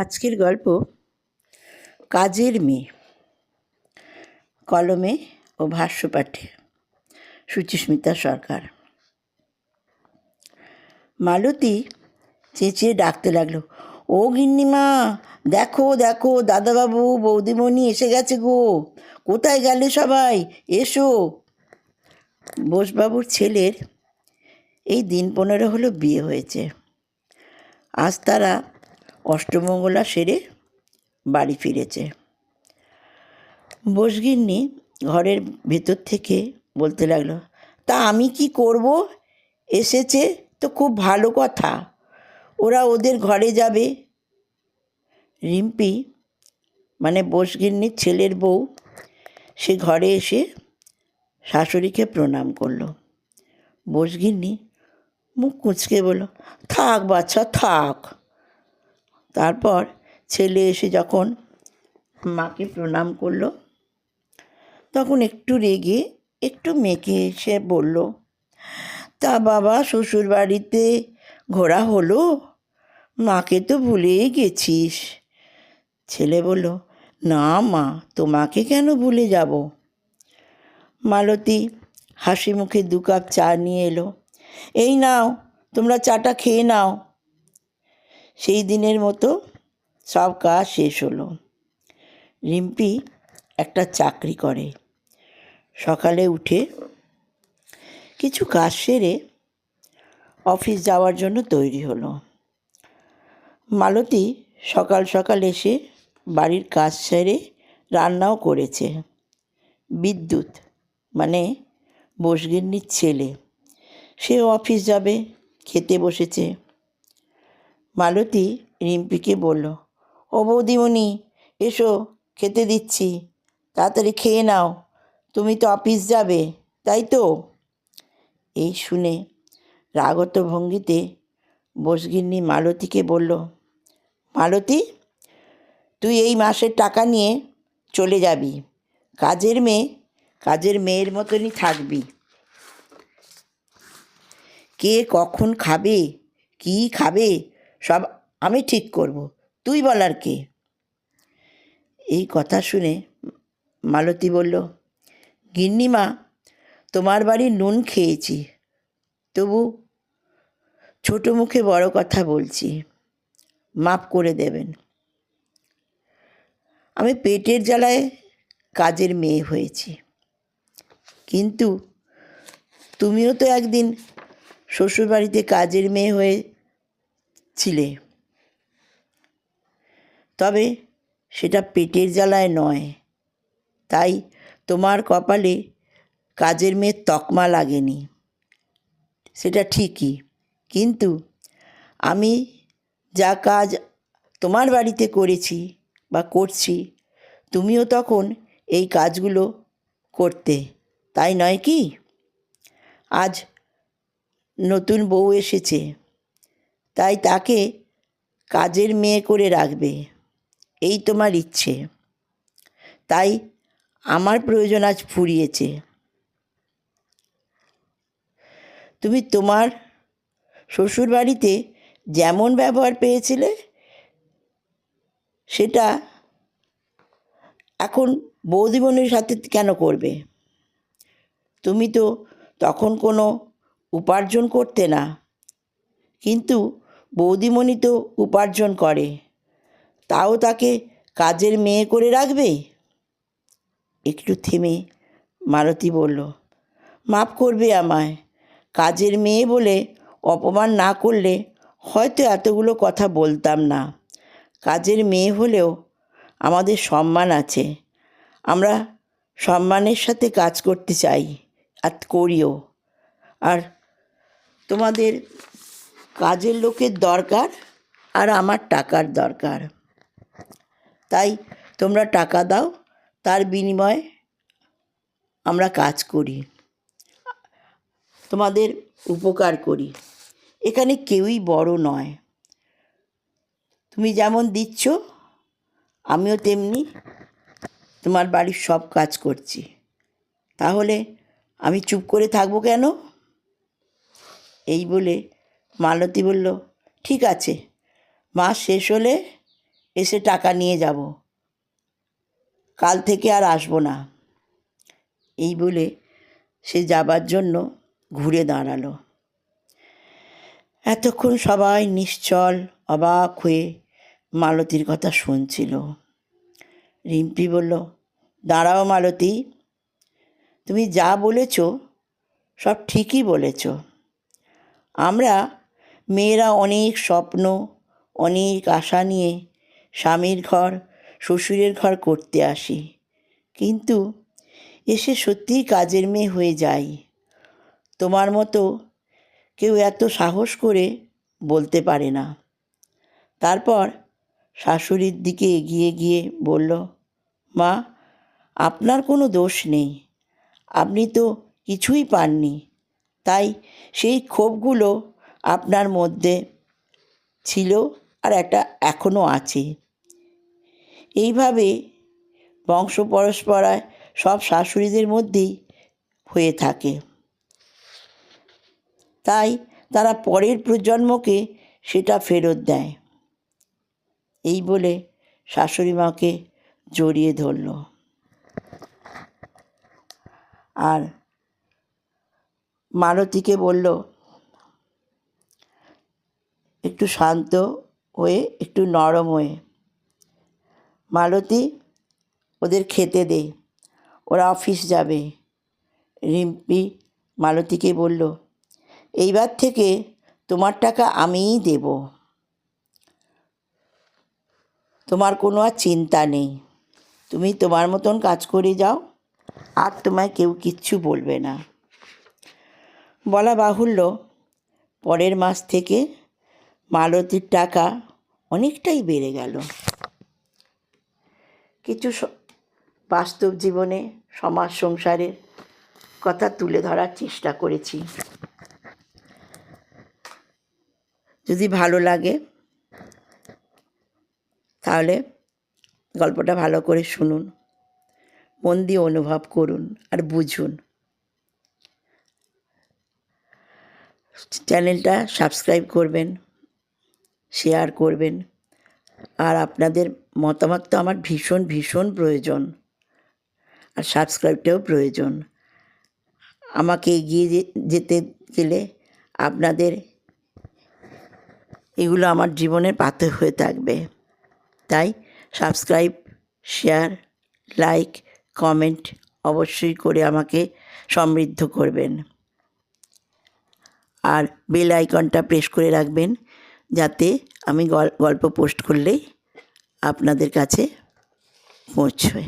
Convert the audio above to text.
আজকের গল্প কাজের মেয়ে। কলমে ও ভাষ্যপাঠে। সুচিস্মিতা সরকার। মালতী চেঁচিয়ে ডাকতে লাগল, ও গিন্নিমা, দেখো দেখো, দাদাবাবু, বৌদিমণি এসে গেছে গো। কোথায় গেলে সবাই? এসো। বোসবাবুর ছেলের এই দিন পনেরো হলো বিয়ে হয়েছে। আজ তারা অষ্টমঙ্গলা সেরে বাড়ি ফিরেছে। বসগিন্নি ঘরের ভেতর থেকে বলতে লাগল, তা আমি কি করব? এসেছে তো খুব ভালো কথা। ওরা ওদের ঘরে যাবে। রিম্পি মানে বসগিন্নির ছেলের বউ, সে ঘরে এসে শাশুড়িকে প্রণাম করল। বসগিন্নি মুখ কুঁচকে বলল, থাক বাচ্চা থাক। তারপর ছেলে এসে যখন মাকে প্রণাম করল, তখন একটু রেগে একটু মেকে এসে বলল, তা বাবা শ্বশুর বাড়িতে ঘোরা হলো? মাকে তো ভুলেই গেছিস। ছেলে বলল, না মা, তোমাকে কেন ভুলে যাব? মালতী হাসি মুখে দু কাপ চা নিয়ে এলো, এই নাও, তোমরা চাটা খেয়ে নাও। সেই দিনের মতো সব কাজ শেষ হলো। রিম্পি একটা চাকরি করে। সকালে উঠে কিছু কাজ সেরে অফিস যাওয়ার জন্য তৈরি হলো। মালতী সকাল সকাল এসে বাড়ির কাজ সেরে রান্নাও করেছে। বিদ্যুৎ মানে বসগিন্নির ছেলে। সেও অফিস যাবে, খেতে বসেছে। মালতী রিম্পিকে বলল, ও বৌদিমণি, এসো, খেতে দিচ্ছি। তাড়াতাড়ি খেয়ে নাও, তুমি তো অফিস যাবে, তাই তো? এই শুনে রাগত ভঙ্গিতে বসগিন্নি মালতীকে বলল, মালতী, তুই এই মাসের টাকা নিয়ে চলে যাবি। কাজের মেয়ে, কাজের মেয়ের মতনই থাকবি। কে কখন খাবে, কি খাবে সব আমি ঠিক করব। তুই বলার কে। এই কথা শুনে মালতী বলল গিন্নিমা তোমার বাড়ির নুন খেয়েছি। তবু ছোট মুখে বড় কথা বলছি। মাফ করে দেবেন। আমি পেটের জ্বালায় কাজের মেয়ে হয়েছি। কিন্তু তুমিও তো একদিন শ্বশুরবাড়িতে কাজের মেয়ে হয়ে ছিলে। তবে সেটা পেটের জ্বালায় নয়। তাই তোমার কপালে কাজের মেয়ের তকমা লাগেনি। সেটা ঠিকই। কিন্তু আমি যা কাজ তোমার বাড়িতে করেছি বা করছি, তুমিও তখন এই কাজগুলো করতে। তাই নয় কি? আজ নতুন বউ এসেছে। তাই তাকে কাজের মেয়ে করে রাখবে। এই তোমার ইচ্ছে। তাই আমার প্রয়োজন আজ ফুরিয়েছে। তুমি তোমার শ্বশুর বাড়িতে যেমন ব্যবহার পেয়েছিলে, সেটা এখন বৌদিমণির সাথে কেন করবে? তুমি তো তখন কোনো উপার্জন করতে না। কিন্তু বৌদিমণি তো উপার্জন করে। তাও তাকে কাজের মেয়ে করে রাখবে? একটু থেমে মালতী বলল মাফ করবে আমায়। কাজের মেয়ে বলে অপমান না করলে হয়তো এতগুলো কথা বলতাম না। কাজের মেয়ে হলেও আমাদের সম্মান আছে। আমরা সম্মানের সাথে কাজ করতে চাই, আর করিও। আর তোমাদের কাজের লোকের দরকার আর আমার টাকার দরকার। তাই তোমরা টাকা দাও, তার বিনিময়ে আমরা কাজ করি। তোমাদের উপকার করি। এখানে কেউই বড় নয়। তুমি যেমন দিচ্ছ, আমিও তেমনি তোমার বাড়ির সব কাজ করছি। তাহলে আমি চুপ করে থাকব কেন? এই বলে মালতী বলল, ঠিক আছে, মাস শেষ হলে এসে টাকা নিয়ে যাব। কাল থেকে আর আসব না। এই বলে সে যাবার জন্য ঘুরে দাঁড়াল। এতক্ষণ সবাই নিশ্চল, অবাক হয়ে মালতীর কথা শুনছিল। রিম্পি বলল, দাঁড়াও মালতী, তুমি যা বলেছ সব ঠিকই বলেছ। আমরা মেয়েরা অনেক স্বপ্ন, অনেক আশা নিয়ে স্বামীর ঘর, শ্বশুরের ঘর করতে আসি। কিন্তু এসে সত্যিই কাজের মেয়ে হয়ে যাই তোমার মতো কেউ এত সাহস করে বলতে পারে না। তারপর শাশুড়ির দিকে এগিয়ে গিয়ে বলল, মা, আপনার কোনো দোষ নেই। আপনি তো কিছুই পাননি। তাই সেই ক্ষোভগুলো আপনার মধ্যে ছিল আর একটা এখনও আছে। এইভাবে বংশ পরস্পরায় সব শাশুড়িদের মধ্যেই হয়ে থাকে। তাই তারা পরের প্রজন্মকে সেটা ফেরত দেয়। এই বলে শাশুড়ি মাকে জড়িয়ে ধরল। আর মালতীকে বলল একটু শান্ত হয়ে, একটু নরম হয়ে। মালতী ওদের খেতে দে, ওরা অফিস যাবে। রিম্পি মালতীকে বলল, এইবার থেকে তোমার টাকা আমিই দেব। তোমার কোনো আর চিন্তা নেই। তুমি তোমার মতন কাজ করে যাও, আর তোমায় কেউ কিচ্ছু বলবে না। বলা বাহুল্য, পরের মাস থেকে মালতীর টাকা অনেকটাই বেড়ে গেল। কিছু বাস্তব জীবনে সমাজ সংসারের কথা তুলে ধরার চেষ্টা করেছি। যদি ভালো লাগে, তাহলে গল্পটা ভালো করে শুনুন, মন দিয়ে অনুভব করুন আর বুঝুন। চ্যানেলটা সাবস্ক্রাইব করবেন। শেয়ার করবেন। আর আপনাদের মতামত তো আমার ভীষণ ভীষণ প্রয়োজন। আর সাবস্ক্রাইবটাও প্রয়োজন। আমাকে এগিয়ে যেতে গেলে আপনাদের এগুলো আমার জীবনের পাথর হয়ে থাকবে। তাই সাবস্ক্রাইব, শেয়ার, লাইক, কমেন্ট অবশ্যই করে আমাকে সমৃদ্ধ করবেন। আর বেল আইকনটা প্রেস করে রাখবেন। যাতে আমি গল- গল্প পোস্ট করলেই আপনাদের কাছে পৌঁছয়।